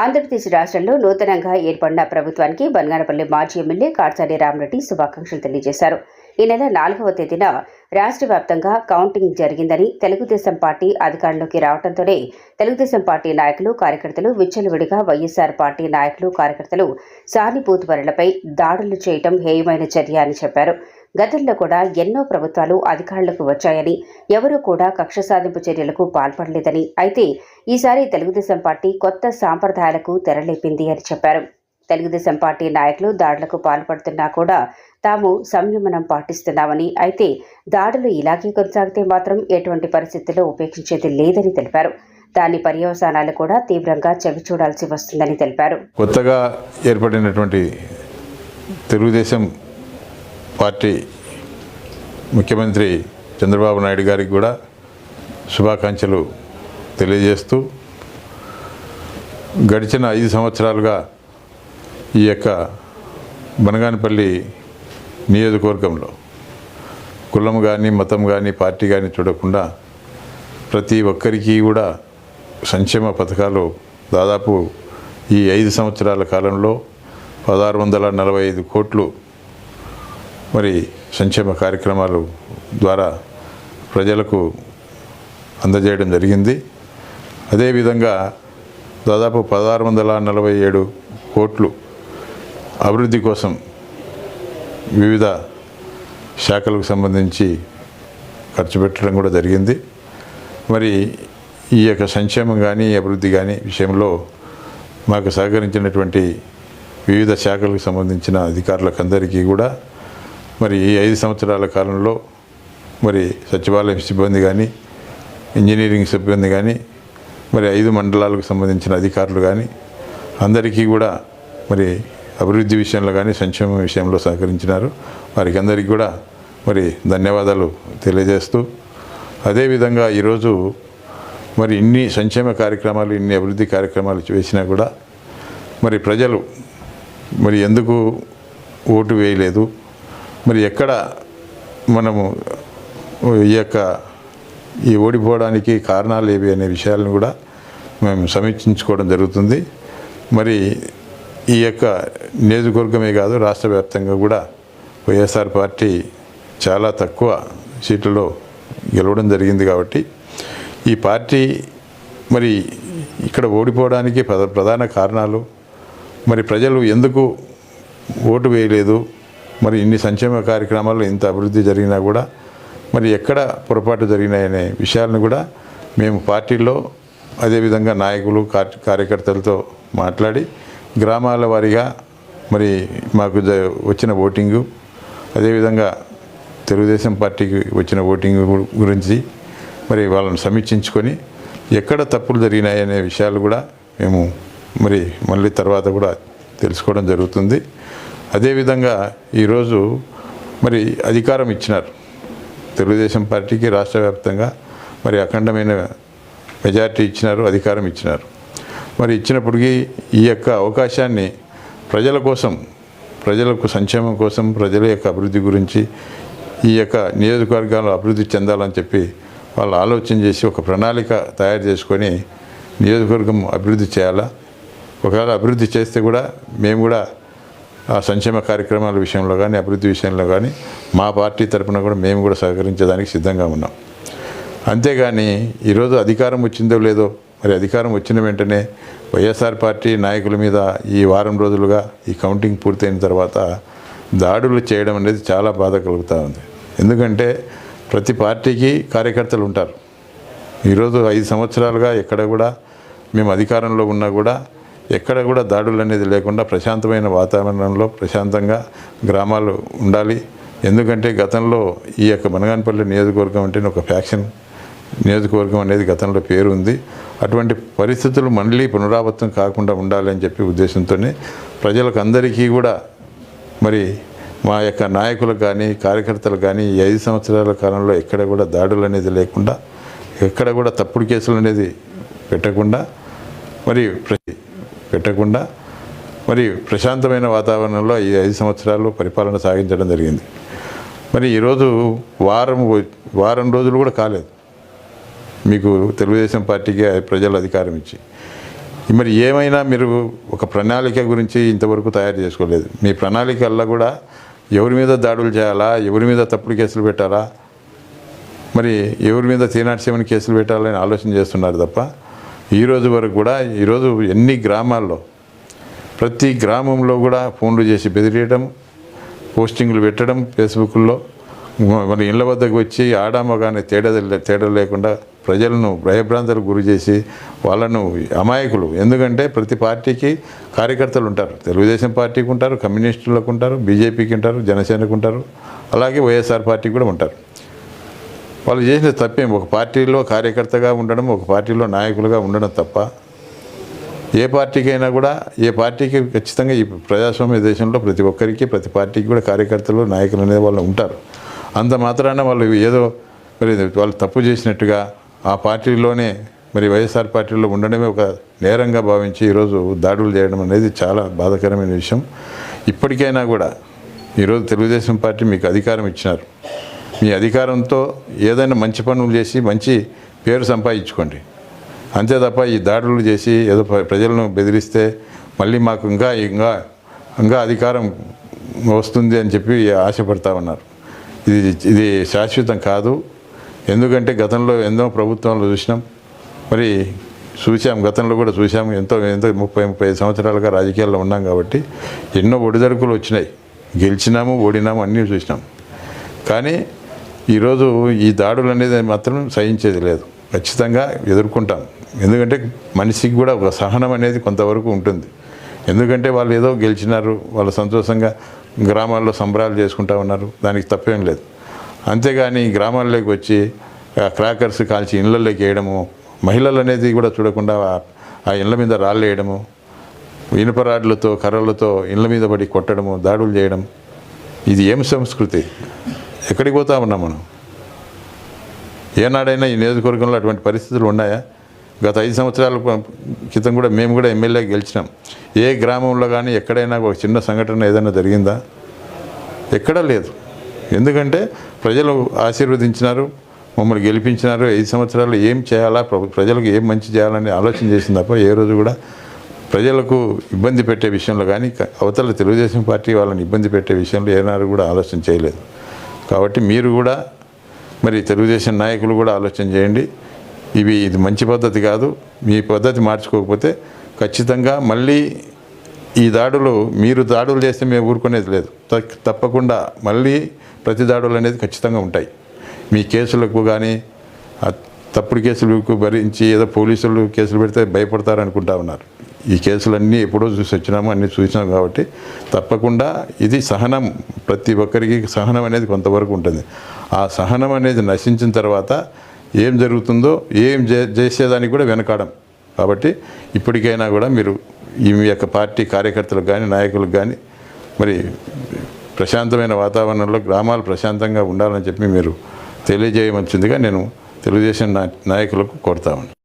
ఆంధ్రప్రదేశ్ రాష్ట్రంలో నూతనంగా ఏర్పడిన ప్రభుత్వానికి బంగారపల్లి మాజీ ఎమ్మెల్యే కాట్సాని రామరెడ్డి శుభాకాంక్షలు తెలియజేశారు. ఈ నెల నాలుగవ తేదీన రాష్ట్ర వ్యాప్తంగా కౌంటింగ్ జరిగిందని తెలుగుదేశం పార్టీ అధికారంలోకి రావడంతోనే తెలుగుదేశం పార్టీ నాయకులు కార్యకర్తలు విచ్చలవిడిగా వైఎస్ఆర్ పార్టీ నాయకులు కార్యకర్తలు సానుభూతిపరులపై దాడులు చేయటం హేయమైన చర్య అని చెప్పారు. గతంలో కూడా ఎన్నో ప్రభుత్వాలు అధికారులకు వచ్చాయని ఎవరూ కూడా కక్ష సాధింపు చర్యలకు పాల్పడలేదని. అయితే ఈసారి తెలుగుదేశం పార్టీ కొత్త సాంప్రదాయాలకు తెరలేపింది అని చెప్పారు. తెలుగుదేశం పార్టీ నాయకులు దాడులకు పాల్పడుతున్నా కూడా తాము సంయమనం పాటిస్తున్నామని అయితే దాడులు ఇలాగే కొనసాగితే మాత్రం ఎటువంటి పరిస్థితుల్లో ఉపేక్షించేది లేదని తెలిపారు. దాని పర్యవసానాలు కూడా తీవ్రంగా చవిచూడాల్సి వస్తుందని తెలిపారు. కొత్తగా ఏర్పడినటువంటి తెలుగుదేశం పార్టీ ముఖ్యమంత్రి చంద్రబాబు నాయుడు గారికి కూడా శుభాకాంక్షలు తెలియజేస్తూ గడిచిన ఐదు సంవత్సరాలుగా ఈ యొక్క బనగానపల్లి నియోజకవర్గంలో కులం కానీ మతం కానీ పార్టీ కానీ చూడకుండా ప్రతి ఒక్కరికి కూడా సంక్షేమ పథకాలు దాదాపు ఈ ఐదు సంవత్సరాల కాలంలో పదహారు వందల నలభై ఐదు కోట్లు మరి సంక్షేమ కార్యక్రమాలు ద్వారా ప్రజలకు అందజేయడం జరిగింది. అదేవిధంగా దాదాపు పదహారు వందల నలభై ఏడు కోట్లు అభివృద్ధి కోసం వివిధ శాఖలకు సంబంధించి ఖర్చు పెట్టడం కూడా జరిగింది. మరి ఈ యొక్క సంక్షేమం కానీ అభివృద్ధి కానీ విషయంలో మాకు సహకరించినటువంటి వివిధ శాఖలకు సంబంధించిన అధికారులకు అందరికీ కూడా మరి ఈ ఐదు సంవత్సరాల కాలంలో మరి సచివాలయం సిబ్బంది కానీ ఇంజనీరింగ్ సిబ్బంది కానీ మరి ఐదు మండలాలకు సంబంధించిన అధికారులు కానీ అందరికీ కూడా మరి అభివృద్ధి విషయంలో కానీ సంక్షేమం విషయంలో సహకరించినారు. వారికి అందరికీ కూడా మరి ధన్యవాదాలు తెలియజేస్తూ అదేవిధంగా ఈరోజు మరి ఇన్ని సంక్షేమ కార్యక్రమాలు ఇన్ని అభివృద్ధి కార్యక్రమాలు చేసినా కూడా మరి ప్రజలు మరి ఎందుకు ఓటు వేయలేదు? మరి ఎక్కడ మనము ఈ యొక్క ఈ ఓడిపోవడానికి కారణాలు ఏవి అనే విషయాలను కూడా మేము సమీక్షించుకోవడం జరుగుతుంది. మరి ఈ యొక్క నియోజకవర్గమే కాదు రాష్ట్ర వ్యాప్తంగా కూడా వైఎస్ఆర్ పార్టీ చాలా తక్కువ సీట్లలో గెలవడం జరిగింది కాబట్టి ఈ పార్టీ మరి ఇక్కడ ఓడిపోవడానికి ప్రధాన కారణాలు మరి ప్రజలు ఎందుకు ఓటు వేయలేదు మరి ఇన్ని సంక్షేమ కార్యక్రమాలు ఇంత అభివృద్ధి జరిగినా కూడా మరి ఎక్కడ పొరపాటు జరిగినాయనే విషయాలను కూడా మేము పార్టీలో అదేవిధంగా నాయకులు కార్యకర్తలతో మాట్లాడి గ్రామాల వారీగా మరి మాకు జ- వచ్చిన ఓటింగు అదేవిధంగా తెలుగుదేశం పార్టీకి వచ్చిన ఓటింగ్ గురించి మరి వాళ్ళని సమీక్షించుకొని ఎక్కడ తప్పులు జరిగినాయనే విషయాలు కూడా మేము మరి మళ్ళీ తర్వాత కూడా తెలుసుకోవడం జరుగుతుంది. అదేవిధంగా ఈరోజు మరి అధికారం ఇచ్చినారు. తెలుగుదేశం పార్టీకి రాష్ట్ర వ్యాప్తంగా మరి అఖండమైన మెజార్టీ ఇచ్చినారు అధికారం ఇచ్చినారు. మరి ఇచ్చినప్పటికీ ఈ యొక్క అవకాశాన్ని ప్రజల కోసం ప్రజలకు సంక్షేమం కోసం ప్రజల యొక్క అభివృద్ధి గురించి ఈ యొక్క నియోజకవర్గాలు అభివృద్ధి చెందాలని చెప్పి వాళ్ళు ఆలోచన చేసి ఒక ప్రణాళిక తయారు చేసుకొని నియోజకవర్గం అభివృద్ధి చేయాలా? ఒకవేళ అభివృద్ధి చేస్తే కూడా మేము కూడా సంక్షేమ కార్యక్రమాల విషయంలో కానీ అభివృద్ధి విషయంలో కానీ మా పార్టీ తరపున కూడా మేము కూడా సహకరించడానికి సిద్ధంగా ఉన్నాం. అంతేగాని ఈరోజు అధికారం వచ్చిందో లేదో మరి అధికారం వచ్చిన వెంటనే వైఎస్ఆర్ పార్టీ నాయకుల మీద ఈ వారం రోజులుగా ఈ కౌంటింగ్ పూర్తయిన తర్వాత దాడులు చేయడం అనేది చాలా బాధ కలుగుతూ ఉంది. ఎందుకంటే ప్రతి పార్టీకి కార్యకర్తలు ఉంటారు. ఈరోజు ఐదు సంవత్సరాలుగా ఎక్కడ కూడా మేము అధికారంలో ఉన్నా కూడా ఎక్కడ కూడా దాడులు అనేది లేకుండా ప్రశాంతమైన వాతావరణంలో ప్రశాంతంగా గ్రామాలు ఉండాలి. ఎందుకంటే గతంలో ఈ యొక్క మనగానపల్లి నియోజకవర్గం అంటే ఒక ఫ్యాక్షన్. నియోజకవర్గం అనేది గతంలో పేరు ఉంది అటువంటి పరిస్థితులు మళ్ళీ పునరావృతం కాకుండా ఉండాలని చెప్పి ఉద్దేశంతోనే ప్రజలకు అందరికీ కూడా మరి మా యొక్క నాయకులకు కానీ కార్యకర్తలు కానీ ఈ ఐదు సంవత్సరాల కాలంలో ఎక్కడ కూడా దాడులు అనేది లేకుండా ఎక్కడ కూడా తప్పుడు కేసులు అనేది పెట్టకుండా మరి ప్రతి పెట్టకుండా మరి ప్రశాంతమైన వాతావరణంలో ఈ ఐదు సంవత్సరాలు పరిపాలన సాగించడం జరిగింది. మరి ఈరోజు వారం వారం రోజులు కూడా కాలేదు. మీకు తెలుగుదేశం పార్టీకి ప్రజలు అధికారం ఇచ్చి. మరి ఏమైనా మీరు ఒక ప్రణాళిక గురించి ఇంతవరకు తయారు చేసుకోలేదు. మీ ప్రణాళికల్లో కూడా ఎవరి మీద దాడులు చేయాలా ఎవరి మీద తప్పుడు కేసులు పెట్టాలా? మరి ఎవరి మీద త్రీ నాట్ సెవెన్ కేసులు పెట్టాలని ఆలోచన చేస్తున్నారు తప్ప ఈ రోజు వరకు కూడా ఈరోజు ఎన్ని గ్రామాల్లో ప్రతి గ్రామంలో కూడా ఫోన్లు చేసి బెదిరియడం పోస్టింగ్లు పెట్టడం ఫేస్బుక్లో. మన ఇళ్ళ వద్దకు వచ్చి ఆడామగానే తేడా తేడా లేకుండా ప్రజలను భయభ్రాంతులకు గురి చేసి వాళ్ళను అమాయకులు. ఎందుకంటే ప్రతి పార్టీకి కార్యకర్తలు ఉంటారు. తెలుగుదేశం పార్టీకి ఉంటారు కమ్యూనిస్టులకు ఉంటారు బీజేపీకి ఉంటారు జనసేనకు ఉంటారు. అలాగే వైఎస్ఆర్ పార్టీకి కూడా ఉంటారు. వాళ్ళు చేసిన తప్పేం? ఒక పార్టీలో కార్యకర్తగా ఉండడం ఒక పార్టీలో నాయకులుగా ఉండడం తప్ప ఏ పార్టీకైనా కూడా ఏ పార్టీకి ఖచ్చితంగా ఈ ప్రజాస్వామ్య దేశంలో ప్రతి ఒక్కరికి ప్రతి పార్టీకి కూడా కార్యకర్తలు నాయకులు అనేది వాళ్ళు ఉంటారు. అంత మాత్రాన వాళ్ళు ఏదో మరి వాళ్ళు తప్పు చేసినట్టుగా ఆ పార్టీలోనే మరి వైఎస్ఆర్ పార్టీలో ఉండడమే ఒక నేరంగా భావించి ఈరోజు దాడులు చేయడం అనేది చాలా బాధాకరమైన విషయం. ఇప్పటికైనా కూడా ఈరోజు తెలుగుదేశం పార్టీ మీకు అధికారం ఇచ్చినారు. మీ అధికారంతో ఏదైనా మంచి పనులు చేసి మంచి పేరు సంపాదించుకోండి. అంతే తప్ప ఈ దాడులు చేసి ఏదో ప్రజలను బెదిరిస్తే మళ్ళీ మాకు ఇంకా ఇంకా ఇంకా అధికారం వస్తుంది అని చెప్పి ఆశపడతా ఉన్నారు. ఇది ఇది శాశ్వతం కాదు. ఎందుకంటే గతంలో ఎన్నో ప్రభుత్వంలో చూసినాం. మరి చూసాం గతంలో కూడా చూసాం ఎంతో ఎంతో ముప్పై ముప్పై సంవత్సరాలుగా రాజకీయాల్లో ఉన్నాం కాబట్టి ఎన్నో ఒడిదడుకులు వచ్చినాయి. గెలిచినాము ఓడినాము అన్నీ చూసినాం. కానీ ఈరోజు ఈ దాడులు అనేది మాత్రం సహించేది లేదు. ఖచ్చితంగా ఎదుర్కొంటాం. ఎందుకంటే మనిషికి కూడా ఒక సహనం అనేది కొంతవరకు ఉంటుంది. ఎందుకంటే వాళ్ళు ఏదో గెలిచినారు వాళ్ళు సంతోషంగా గ్రామాల్లో సంబరాలు చేసుకుంటా ఉన్నారు దానికి తప్పేం లేదు. అంతేగాని గ్రామాల్లోకి వచ్చి క్రాకర్స్ కాల్చి ఇళ్ళల్లోకి వేయడము మహిళలు అనేది కూడా చూడకుండా ఆ- ఆ ఇళ్ళ మీద రాళ్ళు వేయడము ఇనుప రాడ్లతో కర్రలతో ఇళ్ళ మీద పడి కొట్టడము దాడులు చేయడం ఇది ఏం సంస్కృతి? ఎక్కడికి పోతా ఉన్నాం మనం? ఏనాడైనా ఈ నియోజకవర్గంలో అటువంటి పరిస్థితులు ఉన్నాయా? గత ఐదు సంవత్సరాల క్రితం కూడా మేము కూడా ఎమ్మెల్యే గెలిచినాం. ఏ గ్రామంలో కానీ ఎక్కడైనా ఒక చిన్న సంఘటన ఏదైనా జరిగిందా? ఎక్కడా లేదు. ఎందుకంటే ప్రజలు ఆశీర్వదించినారు మమ్మల్ని గెలిపించినారు. ఐదు సంవత్సరాలు ఏం చేయాలా? ప్ర- ప్రజలకు ఏం మంచి చేయాలని ఆలోచన చేసింది తప్ప ఏ రోజు కూడా ప్రజలకు ఇబ్బంది పెట్టే విషయంలో కానీ అవతల తెలుగుదేశం పార్టీ వాళ్ళని ఇబ్బంది పెట్టే విషయంలో ఏనాడు కూడా ఆలోచన చేయలేదు. కాబట్టి మీరు కూడా మరి తెలుగుదేశం నాయకులు కూడా ఆలోచన చేయండి. ఇవి ఇది మంచి పద్ధతి కాదు. మీ పద్ధతి మార్చుకోకపోతే ఖచ్చితంగా మళ్ళీ ఈ దాడులు మీరు దాడులు చేస్తే మేము ఊరుకునేది లేదు. తక్- తప్పకుండా మళ్ళీ ప్రతి దాడులు అనేది ఖచ్చితంగా ఉంటాయి. మీ కేసులకు కానీ తప్పుడు కేసులకు భరించి ఏదో పోలీసులు కేసులు పెడితే భయపడతారు అనుకుంటా ఉన్నారు. ఈ కేసులన్నీ ఎప్పుడో చూసి వచ్చినాము అన్నీ చూసినాం కాబట్టి తప్పకుండా ఇది సహనం. ప్రతి ఒక్కరికి సహనం అనేది కొంతవరకు ఉంటుంది. ఆ సహనం అనేది నశించిన తర్వాత ఏం జరుగుతుందో ఏం చే- చేసేదానికి కూడా వెనకాడం. కాబట్టి ఇప్పటికైనా కూడా మీరు ఈ యొక్క పార్టీ కార్యకర్తలకు కానీ నాయకులకు కానీ మరి ప్రశాంతమైన వాతావరణంలో గ్రామాలు ప్రశాంతంగా ఉండాలని చెప్పి మీరు తెలియజేయవలసిందిగా నేను తెలుగుదేశం నా- నాయకులకు కోరుతాను